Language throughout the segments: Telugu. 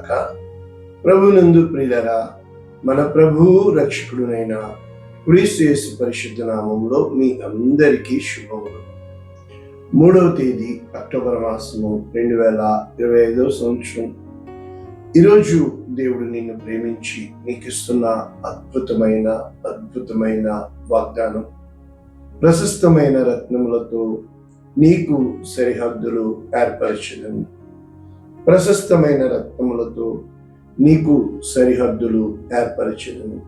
గాక. ప్రభునందు ప్రియులరా మన ప్రభు రక్షకుడునైన క్రీస్తు పరిశుద్ధ నామంలో మీ అందరికీ శుభములు. మూడవ తేదీ అక్టోబర్ మాసము రెండు వేల ఇరవై ఐదవ సంవత్సరం. ఈరోజు దేవుడు నిన్ను ప్రేమించి నీకు ఇస్తున్న అద్భుతమైన అద్భుతమైన వాగ్దానం. ప్రశస్తమైన రత్నములతో నీకు సరిహద్దులు ఏర్పరచదను ప్రశస్తమైన రత్నములతో నీకు సరిహద్దులు ఏర్పరచను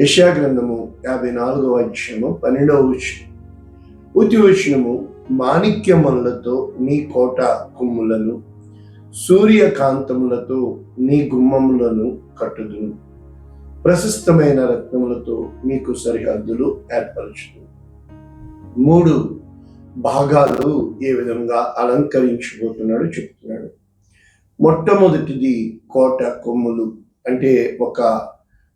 యశా గ్రంథము యాభై నాలుగవ అధ్యయము పన్నెండవ వచనం. ఉతి వచనము మాణిక్యములతో నీ కోట కుమ్ములను సూర్యకాంతములతో నీ గుమ్మములను కట్టుదును. ప్రశస్తమైన రత్నములతో నీకు సరిహద్దులు ఏర్పరచును మూడు భాగాలు ఏ విధంగా అలంకరించబోతున్నాడో చెప్తున్నాడు. మొట్టమొదటిది కోట కొమ్ములు. అంటే ఒక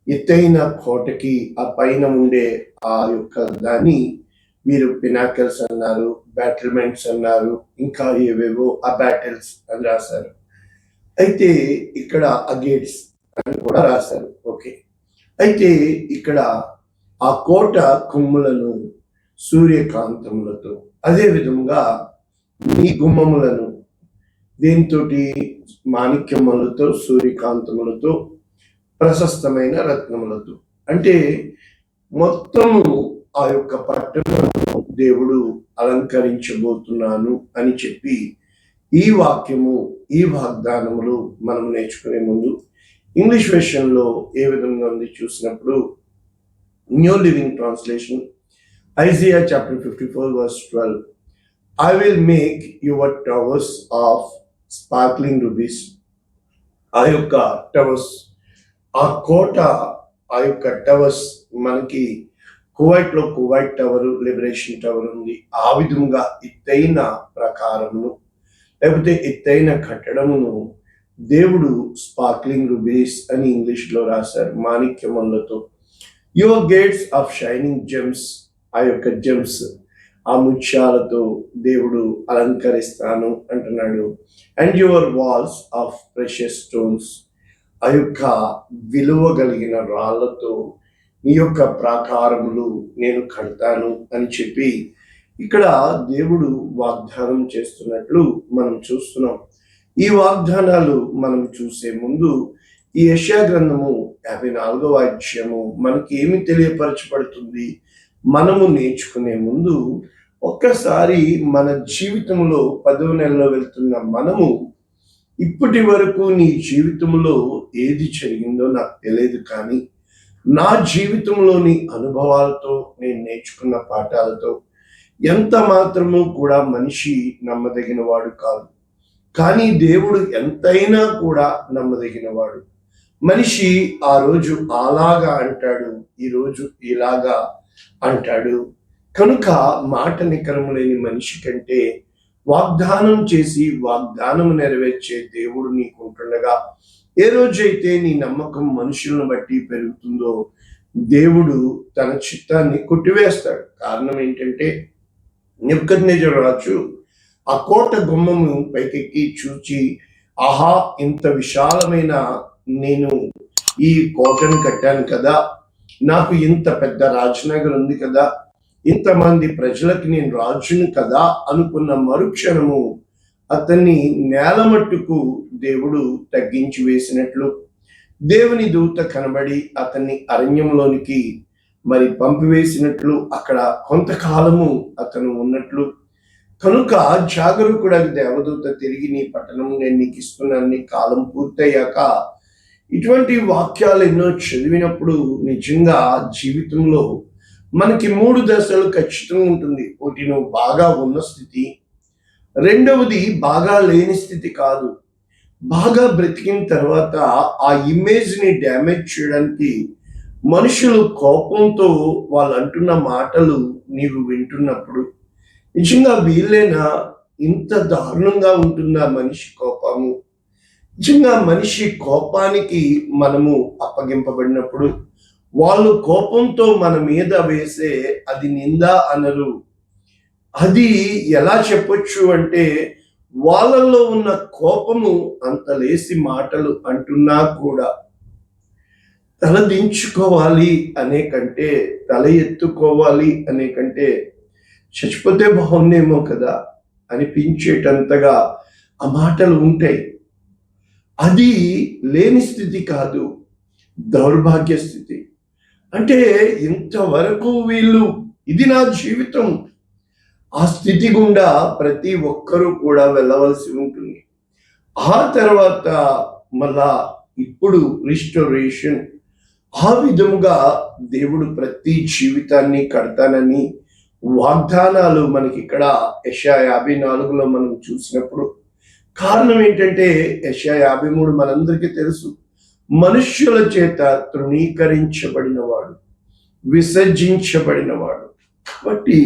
ఎత్తైన కోటకి ఆ పైన ఉండే ఆ యొక్క దాన్ని వీరు పినాకల్స్ అన్నారు బ్యాటిల్మెంట్స్ అన్నారు ఇంకా ఏవేవో ఆ బ్యాటిల్స్ అని రాశారు. అయితే ఇక్కడ ఆ గేట్స్ అని కూడా రాశారు. ఓకే. అయితే ఇక్కడ ఆ కోట కొమ్ములను సూర్యకాంతములతో అదే విధంగా నీ గుమ్మములను దీంతోటి మాణిక్యములతో సూర్యకాంతములతో ప్రశస్తమైన రత్నములతో. అంటే మొత్తము ఆ యొక్క పట్టణము దేవుడు అలంకరించబోతున్నాను అని చెప్పి ఈ వాక్యము ఈ వాగ్దానములు మనం నేర్చుకునే ముందు ఇంగ్లీష్ వెర్షన్లో ఏ విధంగా ఉంది చూసినప్పుడు New Living Translation Isaiah chapter fifty four verse twelve I will make your towers of sparkling rubies ఆ యొక్క టవర్స్ ఆ కోట ఆ యొక్క టవర్స్ మనకి కువైట్లో కువైట్ టవర్ లిబరేషన్ టవర్ ఉంది. ఆ విధంగా ఎత్తైన ప్రకారమును లేకపోతే ఎత్తైన కట్టడమును దేవుడు స్పార్క్లింగ్ రుబీస్ అని ఇంగ్లీష్లో రాశారు మాణిక్యములతో. Your gates of shining gems ఆ యొక్క జెమ్స్ ఆ ముత్యాలతో దేవుడు అలంకరిస్తాను అంటున్నాడు. And your walls of precious stones ఆ యొక్క విలువ కలిగిన రాళ్ళతో నీ యొక్క ప్రాకారములు నేను కడతాను అని చెప్పి ఇక్కడ దేవుడు వాగ్దానం చేస్తున్నట్లు మనం చూస్తున్నాం. ఈ వాగ్దానాలు మనం చూసే ముందు ఈ యశా గ్రంథము యాభై నాలుగవ అధ్యాయము మనకి ఏమి తెలియపరచబడుతుంది? మనము నేర్చుకునే ముందు ఒక్కసారి మన జీవితంలో పదవ నెలలో వెళ్తున్న మనము ఇప్పటి వరకు నీ జీవితంలో ఏది జరిగిందో నాకు తెలియదు కానీ నా జీవితంలోని అనుభవాలతో నేను నేర్చుకున్న పాఠాలతో ఎంత మాత్రము కూడా మనిషి నమ్మదగిన వాడు కాదు. కానీ దేవుడు ఎంతైనా కూడా నమ్మదగిన వాడు మనిషి ఆ రోజు అలాగా అంటాడు ఈరోజు ఇలాగా అంటాడు. కనుక మాట నికరము లేని మనిషి కంటే వాగ్దానం చేసి వాగ్దానం నెరవేర్చే దేవుడు నీకు ఉంటుండగా ఏ రోజైతే నీ నమ్మకం మనుషులను బట్టి పెరుగుతుందో దేవుడు తన చిత్తాన్ని కొట్టివేస్తాడు. కారణం ఏంటంటే నిబ్కద్నేజర్ రాజు ఆ కోట గుమ్మము పైకెక్కి చూచి ఆహా ఇంత విశాలమైన నేను ఈ కోటను కట్టాను కదా నాకు ఇంత పెద్ద రాజనగర్ ఉంది కదా ఇంతమంది ప్రజలకు నేను రాజును కదా అనుకున్న మరుక్షణము అతన్ని నేలమట్టుకు దేవుడు తగ్గించి వేసినట్లు. దేవుని దూత కనబడి అతన్ని అరణ్యంలోనికి మరి పంపివేసినట్లు అక్కడ కొంతకాలము అతను ఉన్నట్లు. కనుక జాగరూకుడని దేవదూత తిరిగి నీ పట్టణం నేను నీకు ఇస్తున్నాను నీ కాలం పూర్తయ్యాక ఇటువంటి వాక్యాలు ఎన్నో చదివినప్పుడు నిజంగా జీవితంలో మనకి మూడు దశలు ఖచ్చితంగా ఉంటుంది. ఒకటి నువ్వు బాగా ఉన్న స్థితి. రెండవది బాగా లేని స్థితి కాదు. బాగా బ్రతికిన తర్వాత ఆ ఇమేజ్ని డ్యామేజ్ చేయడానికి మనుషులు కోపంతో వాళ్ళు అంటున్న మాటలు నీవు వింటున్నప్పుడు నిజంగా వీళ్ళైనా ఇంత దారుణంగా ఉంటుందా మనిషి కోపము నిజంగా మనిషి కోపానికి మనము అప్పగింపబడినప్పుడు వాళ్ళు కోపంతో మన మీద వేసే అది నింద అనరు. అది ఎలా చెప్పొచ్చు అంటే వాళ్ళల్లో ఉన్న కోపము అంత లేసి మాటలు అంటున్నా కూడా తల దించుకోవాలి అనే కంటే తల ఎత్తుకోవాలి అనే కంటే చచ్చిపోతే బాగుండేమో కదా అనిపించేటంతగా ఆ మాటలు ఉంటాయి. అది లేని స్థితి కాదు. దౌర్భాగ్య స్థితి. అంటే ఇంతవరకు వీళ్ళు ఇది నా జీవితం. ఆ స్థితి గుండా ప్రతి ఒక్కరూ కూడా వెళ్ళవలసి ఉంటుంది. ఆ తర్వాత మళ్ళా ఇప్పుడు రిస్టోరేషన్. ఆ విధముగా దేవుడు ప్రతి జీవితాన్ని కడతానని వాగ్దానాలు మనకి ఇక్కడ యశా యాభై నాలుగులో మనం చూసినప్పుడు కారణం ఏంటంటే యశా యాభై మూడు మనందరికీ తెలుసు. మనుష్యుల చేత తృణీకరించబడినవాడు విసర్జించబడినవాడు. కాబట్టి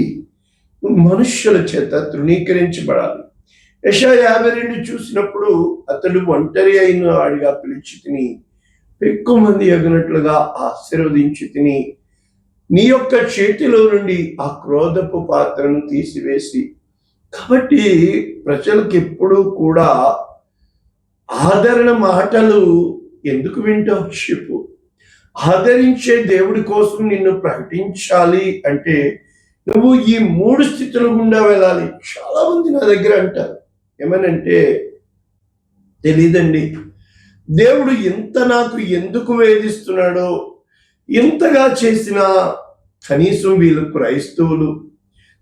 మనుష్యుల చేత తృణీకరించబడాలి. యశా యాభై రెండు చూసినప్పుడు అతడు ఒంటరి అయిన వాడిగా పిలిచి తిని ఎక్కువ మంది ఎగినట్లుగా ఆశీర్వదించి తిని నీ యొక్క చేతిలో నుండి ఆ క్రోధపు పాత్రను తీసివేసి కాబట్టి ప్రజలకు ఎప్పుడూ కూడా ఆదరణ మాటలు ఎందుకు వింటావు చెప్పు ఆదరించే దేవుడి కోసం నిన్ను ప్రకటించాలి అంటే నువ్వు ఈ మూడు స్థితుల గుండా వెళ్ళాలి. చాలా మంది నా దగ్గర అంటారు. ఏమనంటే తెలీదండి. దేవుడు ఇంత నాకు ఎందుకు వేధిస్తున్నాడో ఇంతగా చేసినా కనీసం వీళ్ళు క్రైస్తవులు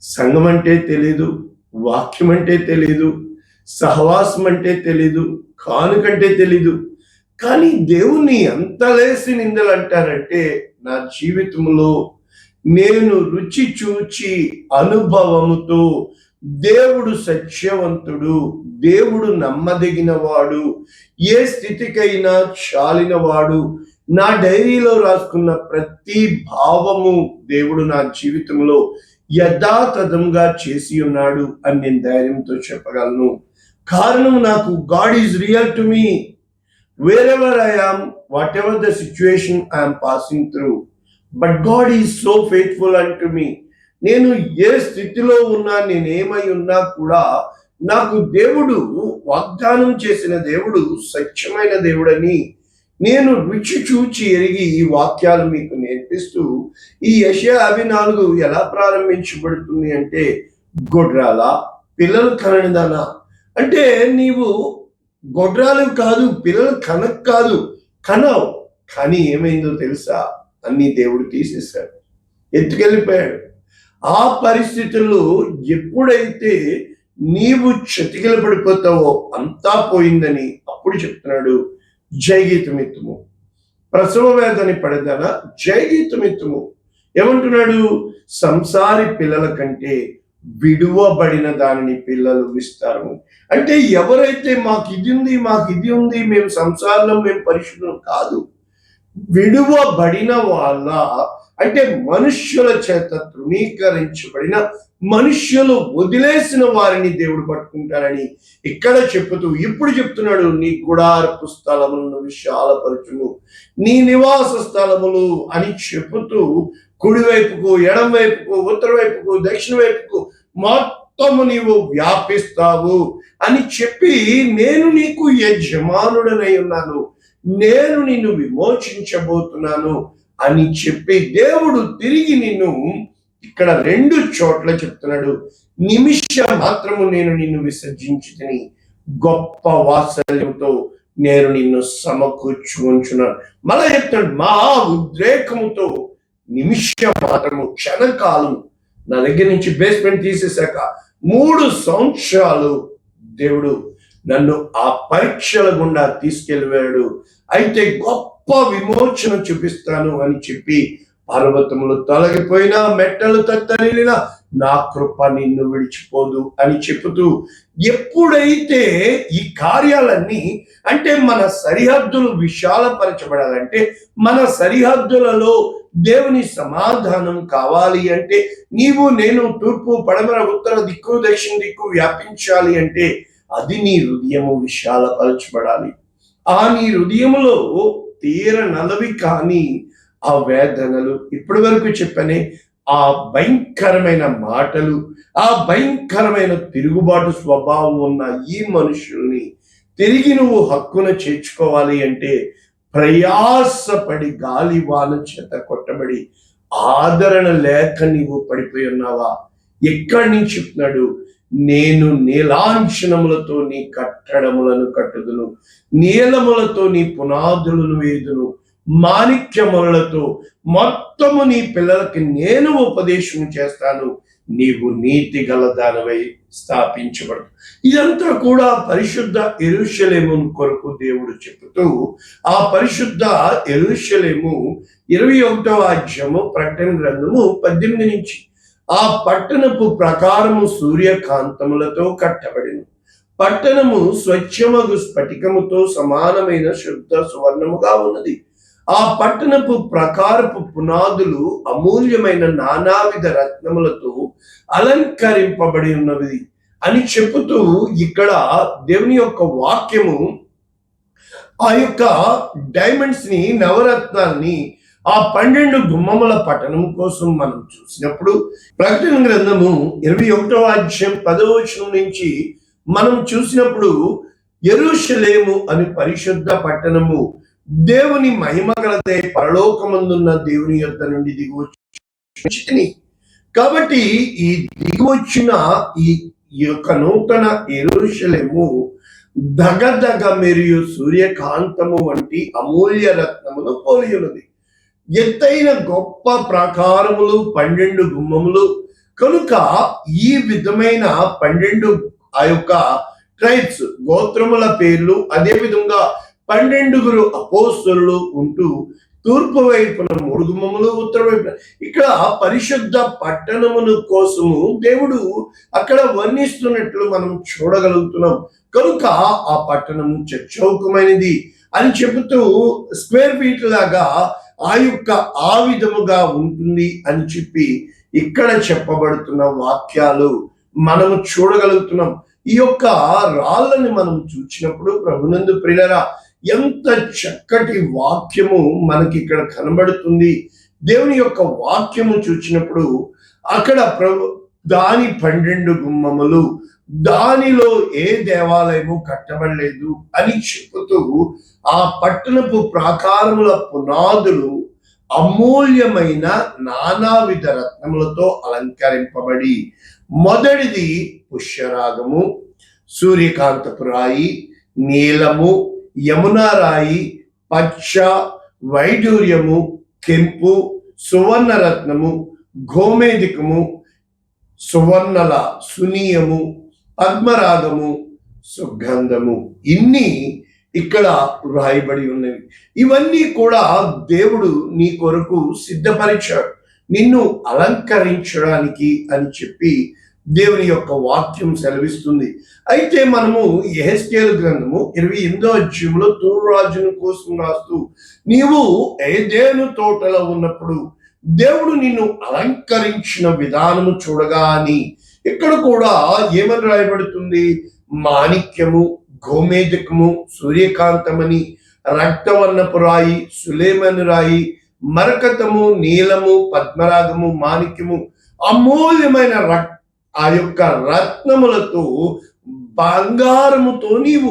సంఘం అంటే తెలీదు. వాక్యం అంటే తెలీదు సహవాసం అంటే తెలీదు కానుకంటే తెలీదు. కానీ దేవుణ్ణి ఎంత లేసి నిందలు అంటారంటే నా జీవితంలో నేను రుచి చూచి అనుభవముతో దేవుడు సత్యవంతుడు దేవుడు నమ్మదగినవాడు ఏ స్థితికైనా చాలినవాడు. నా డైరీలో రాసుకున్న ప్రతి భావము దేవుడు నా జీవితంలో యథాతథంగా చేసి ఉన్నాడు అని నేను ధైర్యంతో చెప్పగలను. కారణం నాకు God is real to me wherever I am whatever the situation I'm passing through but God is so faithful and to me నేను ఏ స్థితిలో ఉన్నా నేనేమై ఉన్నా కూడా నాకు దేవుడు వాగ్దానం చేసిన దేవుడు సత్యమైన దేవుడని నేను రుచి చూచి ఎరిగి ఈ వాక్యాలు మీకు నేర్పిస్తూ ఈ యశ అవి నాలుగు ఎలా ప్రారంభించబడుతుంది అంటే గొడ్రాల? పిల్లలు కననిదానా అంటే నీవు గొడ్రాలు కాదు పిల్లలు కనక్ కాదు కనవు. కానీ ఏమైందో తెలుసా? అన్ని దేవుడు తీసేశాడు. ఎత్తుకెళ్ళిపోయాడు. ఆ పరిస్థితుల్లో ఎప్పుడైతే నీవు చతికిల పడిపోతావో అంతా పోయిందని అప్పుడు చెప్తున్నాడు జయగీతమిత్తుము ప్రసవ వేదని పడదన జయగీతమిత్తుము ఏమంటున్నాడు? సంసారి పిల్లల కంటే విడువబడిన దానిని పిల్లలు విస్తారు. అంటే ఎవరైతే మాకు ఇది ఉంది మాకు ఇది ఉంది మేము సంసారంలో మేము పరిశుద్ధం కాదు. విడువబడిన వాళ్ళ అంటే మనుష్యుల చేత తృణీకరించబడిన మనుష్యులు వదిలేసిన వారిని దేవుడు పట్టుకుంటారని ఇక్కడ చెప్పుతూ ఇప్పుడు చెప్తున్నాడు నీ గుడారపు స్థలములను విశాలపరచును నీ నివాస స్థలములు అని చెబుతూ కుడివైపుకు ఎడం వైపుకు ఉత్తర వైపుకు దక్షిణ వైపుకు మొత్తము నీవు వ్యాపిస్తావు అని చెప్పి నేను నీకు యజమానుడనై ఉన్నాను నేను నిన్ను విమోచించబోతున్నాను అని చెప్పి దేవుడు తిరిగి నిన్ను ఇక్కడ రెండు చోట్ల చెప్తున్నాడు. నిమిష మాత్రము నేను నిన్ను విసర్జించి తిని గొప్ప వాత్సల్యంతో నేను నిన్ను సమకూర్చుకుంటున్నాను మళ్ళా చెప్తాడు మా ఉద్రేకముతో నిమిషం మాత్రము క్షణకాలం నా దగ్గర నుంచి బేస్మెంట్ తీసేశాక మూడు సంవత్సరాలు దేవుడు నన్ను ఆ పరీక్షల గుండా తీసుకెళ్ళివాడు అయితే గొప్ప విమోచన చూపిస్తాను అని చెప్పి పర్వతములు తొలగిపోయినా మెట్టలు తత్తనిలిన నా కృప నిన్ను విడిచిపోదు అని చెబుతూ ఎప్పుడైతే ఈ కార్యాలన్నీ అంటే మన సరిహద్దులు విశాలపరచబడాలంటే మన సరిహద్దులలో దేవుని సమాధానం కావాలి అంటే నీవు నేను తూర్పు పడమర ఉత్తర దిక్కు దక్షిణ దిక్కు వ్యాపించాలి అంటే అది నీ హృదయము విశాలపరచబడాలి. ఆ నీ హృదయములో తీర నలవి కానీ ఆ వేదనలు ఇప్పటి వరకు చెప్పనే ఆ భయంకరమైన మాటలు ఆ భయంకరమైన తిరుగుబాటు స్వభావం ఉన్న ఈ మనుషుల్ని తిరిగి నువ్వు హక్కున చేర్చుకోవాలి అంటే ప్రయాసపడి గాలి వాన చేత కొట్టబడి ఆదరణ లేక నీవు పడిపోయి ఉన్నావా? ఎక్కడి నుంచి చెప్తున్నాడు? నేను నీలాంఛనములతో నీ కట్టడములను కట్టుదును నీలములతో నీ పునాదులను వేదును మాణిక్యములతో మొత్తము నీ పిల్లలకి నేను ఉపదేశం చేస్తాను. నీవు నీతి గల దానివై స్థాపించబడు ఇదంతా కూడా పరిశుద్ధ ఎరుషలేము కొరకు దేవుడు చెబుతూ ఆ పరిశుద్ధ ఎరుషలేము ఇరవై ఒకటవ అధ్యాయము ప్రకటన గ్రంథము పద్దెనిమిది నుంచి ఆ పట్టణపు ప్రకారము సూర్యకాంతములతో కట్టబడిన. పట్టణము స్వచ్ఛమగు స్ఫటికముతో సమానమైన శుద్ధ సువర్ణముగా ఉన్నది. ఆ పట్టణపు ప్రకారపు పునాదులు అమూల్యమైన నానావిధ రత్నములతో అలంకరింపబడి ఉన్నది అని చెబుతూ ఇక్కడ దేవుని యొక్క వాక్యము ఆ యొక్క డైమండ్స్ని నవరత్నాల్ని ఆ పన్నెండు గుమ్మముల పట్టణం కోసం మనం చూసినప్పుడు ప్రకటన గ్రంథము ఇరవై ఒకటో అధ్యాయం పదవ వచనం నుంచి మనం చూసినప్పుడు ఎరుషలేము అని పరిశుద్ధ పట్టణము దేవుని మహిమ గలదే పరలోకమందున్న దేవుని యొక్క నుండి దిగువచ్చి కాబట్టి ఈ దిగువచ్చిన ఈ యొక్క నూతన ఎరుషలేము దగదగ మరియు సూర్యకాంతము వంటి అమూల్య రత్నమును పోలి ఉన్నది ఎత్తైన గొప్ప ప్రాకారములు పన్నెండు గుమ్మములు. కనుక ఈ విధమైన పన్నెండు ఆ యొక్క ట్రైబ్స్ గోత్రముల పేర్లు అదే విధంగా పన్నెండుగురు అపోస్తులు ఉంటూ తూర్పు వైపున మూడు గుమ్మములు ఉత్తర వైపున. ఇక్కడ పరిశుద్ధ పట్టణమును కోసము దేవుడు అక్కడ వర్ణిస్తున్నట్లు మనం చూడగలుగుతున్నాం. కనుక ఆ పట్టణము చచ్చౌకమైనది అని చెబుతూ స్క్వేర్ ఫీట్ లాగా ఆ యొక్క ఆ విధముగా ఉంటుంది అని చెప్పి ఇక్కడ చెప్పబడుతున్న వాక్యాలు మనము చూడగలుగుతున్నాం. ఈ యొక్క రాళ్ళని మనం చూసినప్పుడు ప్రభునందు ప్రియులరా ఎంత చక్కటి వాక్యము మనకి ఇక్కడ కనబడుతుంది. దేవుని యొక్క వాక్యము చూసినప్పుడు అక్కడ ప్రభు దాని పన్నెండు గుమ్మములు దానిలో ఏ దేవాలయము కట్టబడలేదు అని చెబుతూ ఆ పట్టణపు ప్రాకారముల పునాదులు అమూల్యమైన నానావిధ రత్నములతో అలంకరింపబడి. మొదటిది పుష్యరాగము సూర్యకాంతపు రాయి నీలము యమునారాయి పచ్చ వైడూర్యము కెంపు సువర్ణరత్నము గోమేదికము సువర్ణల సునీయము పద్మరాగము సుగంధము ఇన్ని ఇక్కడ వ్రాయబడి ఉన్నవి. ఇవన్నీ కూడా దేవుడు నీ కొరకు సిద్ధపరిచాడు. నిన్ను అలంకరించడానికి అని చెప్పి దేవుని యొక్క వాక్యం సెలవిస్తుంది. అయితే మనము ఎహెస్కేల్ గ్రంథము ఇరవై ఎనిమిదో అధ్యాయంలో తూర్రాజును కోసం రాస్తూ నీవు ఏదేను తోటలో ఉన్నప్పుడు దేవుడు నిన్ను అలంకరించిన విధానము చూడగా అని ఇక్కడ కూడా ఏమని రాయబడుతుంది? మాణిక్యము గోమేజకము సూర్యకాంతమని రక్తవర్ణపు రాయి సులేమని రాయి మరకతము నీలము పద్మరాగము మాణిక్యము అమూల్యమైన రక్ ఆ యొక్క రత్నములతో బంగారముతో నీవు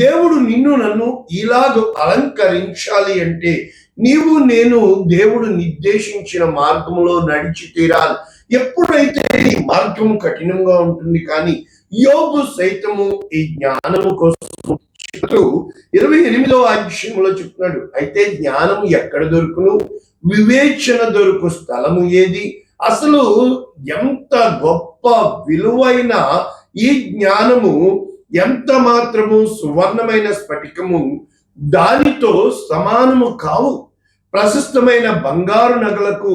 దేవుడు నిన్ను నన్ను ఇలాగ అలంకరించాలి అంటే నీవు నేను దేవుడు నిర్దేశించిన మార్గములో నడిచి తీరాలి. ఎప్పుడైతే ఈ మార్గం కఠినంగా ఉంటుంది కానీ యోగు సైతము ఈ జ్ఞానము కోసం చెబుతూ ఇరవై ఎనిమిదవ అధ్యాయంలో చెప్తున్నాడు అయితే జ్ఞానం ఎక్కడ దొరుకును? వివేచన దొరుకు స్థలము ఏది? అసలు ఎంత గొప్ప విలువైన ఈ జ్ఞానము ఎంత మాత్రము సువర్ణమైన స్ఫటికము దానితో సమానము కావు. ప్రశస్తమైన బంగారు నగలకు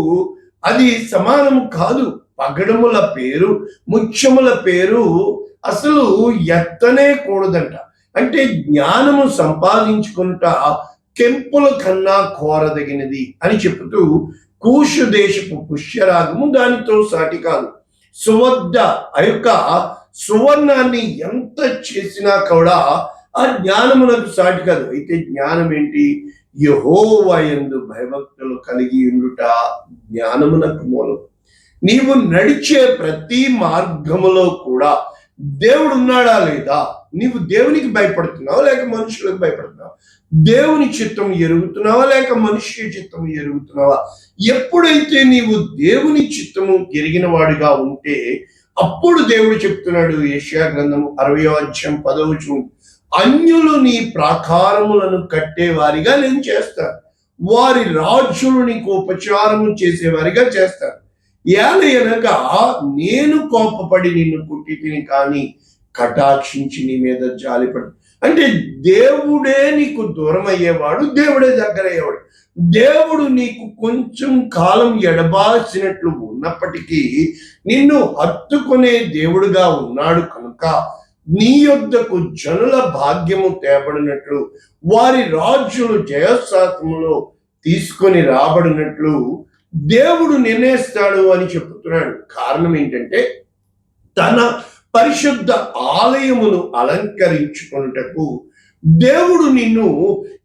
అది సమానము కాదు. పగడముల పేరు ముఖ్యముల పేరు అసలు ఎత్తనే కూడదంట. అంటే జ్ఞానము సంపాదించుకుంట కెంపుల కన్నా కోరదగినది అని చెబుతూ కూషు దేశపు పుష్యరాగము దానితో సాటి కాదు. సువద్ద ఆ యొక్క సువర్ణాన్ని ఎంత చేసినా కూడా ఆ జ్ఞానమునకు సాటి కాదు. అయితే జ్ఞానం ఏంటి యహోవయందు భయభక్తులు కలిగి ఉండుట జ్ఞానమునకు మూలం. నీవు నడిచే ప్రతి మార్గములో కూడా దేవుడు ఉన్నాడా లేదా? నీవు దేవునికి భయపడుతున్నావా లేక మనుషులకు భయపడుతున్నావా? దేవుని చిత్తం ఎరుగుతున్నావా లేక మనుష్య చిత్తం ఎరుగుతున్నావా? ఎప్పుడైతే నీవు దేవుని చిత్తము ఎరిగిన వాడిగా ఉంటే అప్పుడు దేవుడు చెప్తున్నాడు యెషయా గ్రంథం అరవయో అధ్యాయం పదవ చూడు అన్యులు నీ ప్రాకారములను కట్టేవారిగా నేను చేస్తాను. వారి రాజులు నీకు ఉపచారము చేసేవారిగా చేస్తాను. ఏలయనగా నేను కోపపడి నిన్ను కుట్టి తిని కానీ కటాక్షించి నీ మీద జాలిపడు. అంటే దేవుడే నీకు దూరం అయ్యేవాడు దేవుడే దగ్గర అయ్యేవాడు దేవుడు నీకు కొంచెం కాలం ఎడబాల్సినట్లు ఉన్నప్పటికీ నిన్ను హత్తుకునే దేవుడుగా ఉన్నాడు కనుక నీ యొద్దకు జనుల భాగ్యము తేబడినట్లు వారి రాజులు జయశాతములో తీసుకొని రాబడినట్లు దేవుడు నిర్ణయిస్తాడు అని చెప్తున్నాడు కారణం ఏంటంటే తన పరిశుద్ధ ఆలయమును అలంకరించుకున్నటకు దేవుడు నిన్ను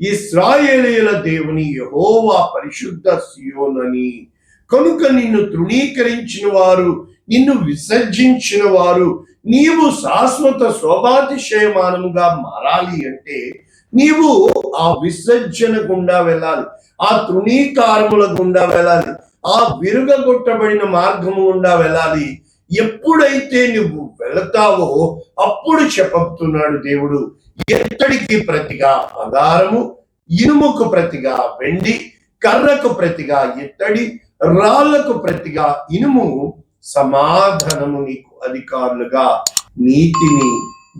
ఇస్రాయేలీల దేవుని యహోవా పరిశుద్ధ సియోనని. కనుక నిన్ను తృణీకరించిన వారు నిన్ను విసర్జించిన వారు నీవు శాశ్వత శోభాతిశయమానముగా మారాలి అంటే నీవు ఆ విసర్జన గుండా వెళ్ళాలి ఆ తృణీకారముల గుండా వెళ్ళాలి ఆ విరుగగొట్టబడిన మార్గము గుండా వెళ్ళాలి. ఎప్పుడైతే నువ్వు వెళతావో అప్పుడు చెప్పబోతున్నాడు దేవుడు. ఎత్తడికి ప్రతిగా బంగారము ఇనుముకు ప్రతిగా వెండి కర్రకు ప్రతిగా ఎత్తడి రాళ్ళకు ప్రతిగా ఇనుము సమాధానము నీకు అధికారులుగా. నీతిని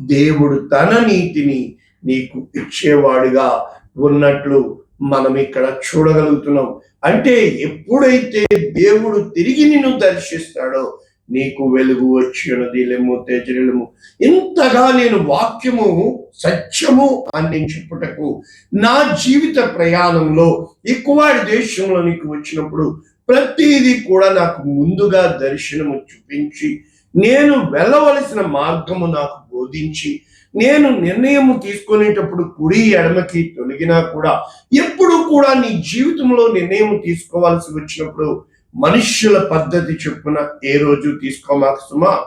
దేవుడు తన నీతిని నీకు ఇచ్చేవాడుగా ఉన్నట్లు మనం ఇక్కడ చూడగలుగుతున్నాం. అంటే ఎప్పుడైతే దేవుడు తిరిగి నిన్ను దర్శిస్తాడో నీకు వెలుగు వచ్చి ఉన్నది లెమ్ము తేజరిలము. ఇంతగా నేను వాక్యము సత్యము అని చెప్పుటకు నా జీవిత ప్రయాణంలో ఎక్కువ దేశంలో నీకు వచ్చినప్పుడు ప్రతిదీ కూడా నాకు ముందుగా దర్శనము చూపించి నేను వెళ్ళవలసిన మార్గము నాకు బోధించి నేను నిర్ణయము తీసుకునేటప్పుడు కుడి ఎడమకి తొలగినా కూడా ఎప్పుడు కూడా నీ జీవితంలో నిర్ణయం తీసుకోవాల్సి వచ్చినప్పుడు మనుష్యుల పద్ధతి చొప్పున ఏ రోజు తీసుకోమాక సుమా?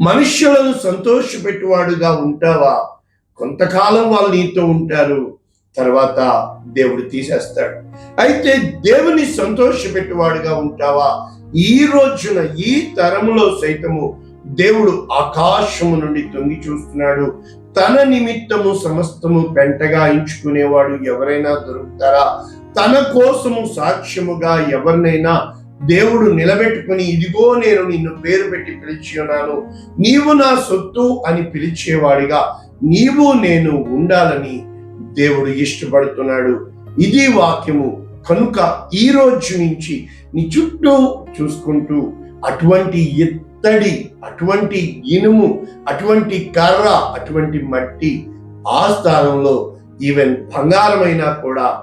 మనుష్యులను సంతోషపెట్టువాడుగా ఉంటావా? కొంతకాలం వాళ్ళు నీతో ఉంటారు. తర్వాత దేవుడు తీసేస్తాడు. అయితే దేవుని సంతోషపెట్టువాడుగా ఉంటావా? ఈ రోజున ఈ తరములో సైతము దేవుడు ఆకాశము నుండి తొంగి చూస్తున్నాడు. తన నిమిత్తము సమస్తము పెంటగా ఎంచుకునేవాడు ఎవరైనా దొరుకుతారా? తన కోసము సాక్ష్యముగా ఎవరినైనా దేవుడు నిలబెట్టుకుని ఇదిగో నేను నిన్ను పేరు పెట్టి పిలిచి ఉన్నాను. నీవు నా సొత్తు అని పిలిచేవాడిగా నీవు నేను ఉండాలని దేవుడు ఇష్టపడుతున్నాడు. ఇది వాక్యము కనుక ఈ రోజు నుంచి నీ చుట్టూ చూసుకుంటూ అటువంటి ఎత్తడి అటువంటి ఇనుము అటువంటి కర్ర అటువంటి మట్టి ఆ స్థానంలో ఈవెన్ బంగారమైనా కూడా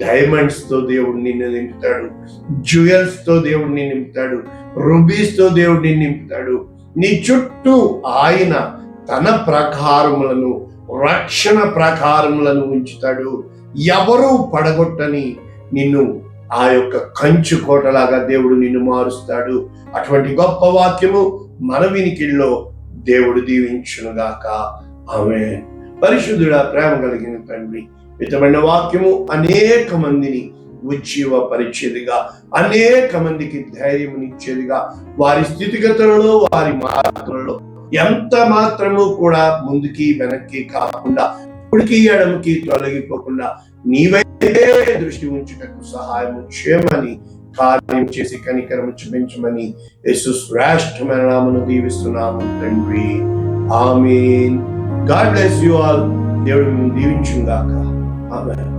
డైమండ్స్తో నింపుతాడు. జ్యువెల్స్తో నింపుతాడు. రుబీస్తో నింపుతాడు. నీ చుట్టూ ఆయన తన ప్రకారములను రక్షణ ప్రాకారములను ఉంచుతాడు. ఎవరు పడగొట్టని నిన్ను ఆ యొక్క కంచు కోటలాగా దేవుడు నిన్ను మారుస్తాడు. అటువంటి గొప్ప వాక్యము మన వినికిల్లో దేవుడు దీవించునుగాక. ఆమె పరిశుద్ధుడా ప్రేమ కలిగిన తండ్రి మితమైన వాక్యము అనేక మందిని ఉజ్జీవ పరిచేదిగా అనేక మందికి ధైర్యమునిచ్చేదిగా వారి స్థితిగతులలో వారి మార్గంలో ఎంత మాత్రము కూడా ముందుకి వెనక్కి కాకుండా ఇప్పటికి ఎడమకి తొలగిపోకుండా నీవైతే దృష్టి ఉంచుటకు సహాయం చేయమని కార్యం చేసి కనికరం చూపించమని యేసు శ్రేష్టమైన నామను దీవిస్తున్నాము తండ్రి. Amen. God bless you all. దేవుడు దీవించుగాక ఆమెన్.